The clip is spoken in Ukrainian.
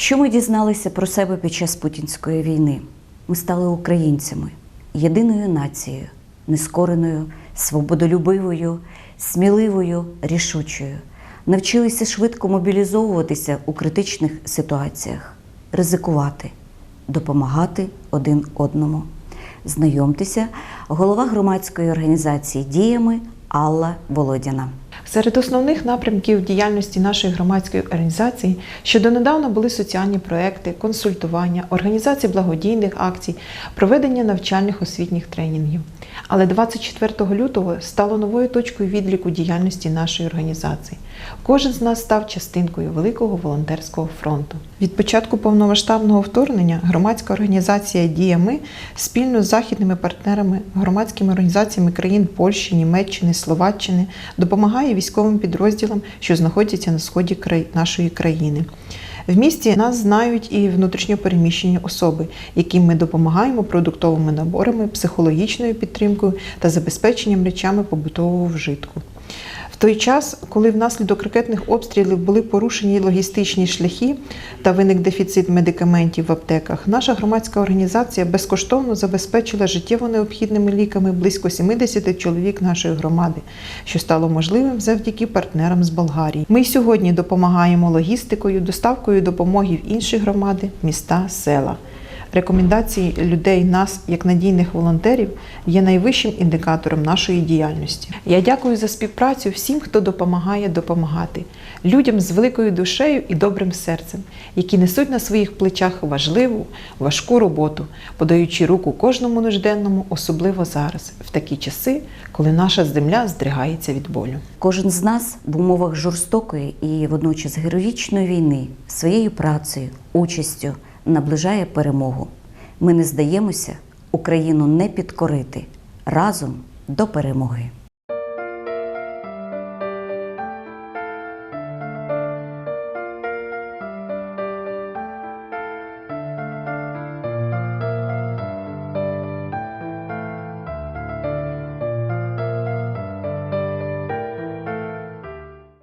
Що ми дізналися про себе під час путінської війни? Ми стали українцями, єдиною нацією, нескореною, свободолюбивою, сміливою, рішучою. Навчилися швидко мобілізовуватися у критичних ситуаціях, ризикувати, допомагати один одному. Знайомтеся, голова громадської організації Діями Алла Володіна. Серед основних напрямків діяльності нашої громадської організації що донедавна були соціальні проекти, консультування, організація благодійних акцій, проведення навчальних освітніх тренінгів. Але 24 лютого стало новою точкою відліку діяльності нашої організації. Кожен з нас став частинкою великого волонтерського фронту. Від початку повномасштабного вторгнення громадська організація Діями спільно з західними партнерами, громадськими організаціями країн Польщі, Німеччини, Словаччини допомагає військовим підрозділам, що знаходяться на сході нашої країни. В місті нас знають і внутрішньопереміщені особи, яким ми допомагаємо продуктовими наборами, психологічною підтримкою та забезпеченням речами побутового вжитку. В той час, коли внаслідок ракетних обстрілів були порушені логістичні шляхи та виник дефіцит медикаментів в аптеках, наша громадська організація безкоштовно забезпечила життєво необхідними ліками близько 70 чоловік нашої громади, що стало можливим завдяки партнерам з Болгарії. Ми сьогодні допомагаємо логістикою, доставкою допомоги в інші громади, міста, села. Рекомендації людей нас як надійних волонтерів є найвищим індикатором нашої діяльності. Я дякую за співпрацю всім, хто допомагає допомагати, людям з великою душею і добрим серцем, які несуть на своїх плечах важливу, важку роботу, подаючи руку кожному нужденному, особливо зараз, в такі часи, коли наша земля здригається від болю. Кожен з нас в умовах жорстокої і водночас героїчної війни своєю працею, участю наближає перемогу. Ми не здаємося, Україну не підкорити разом до перемоги.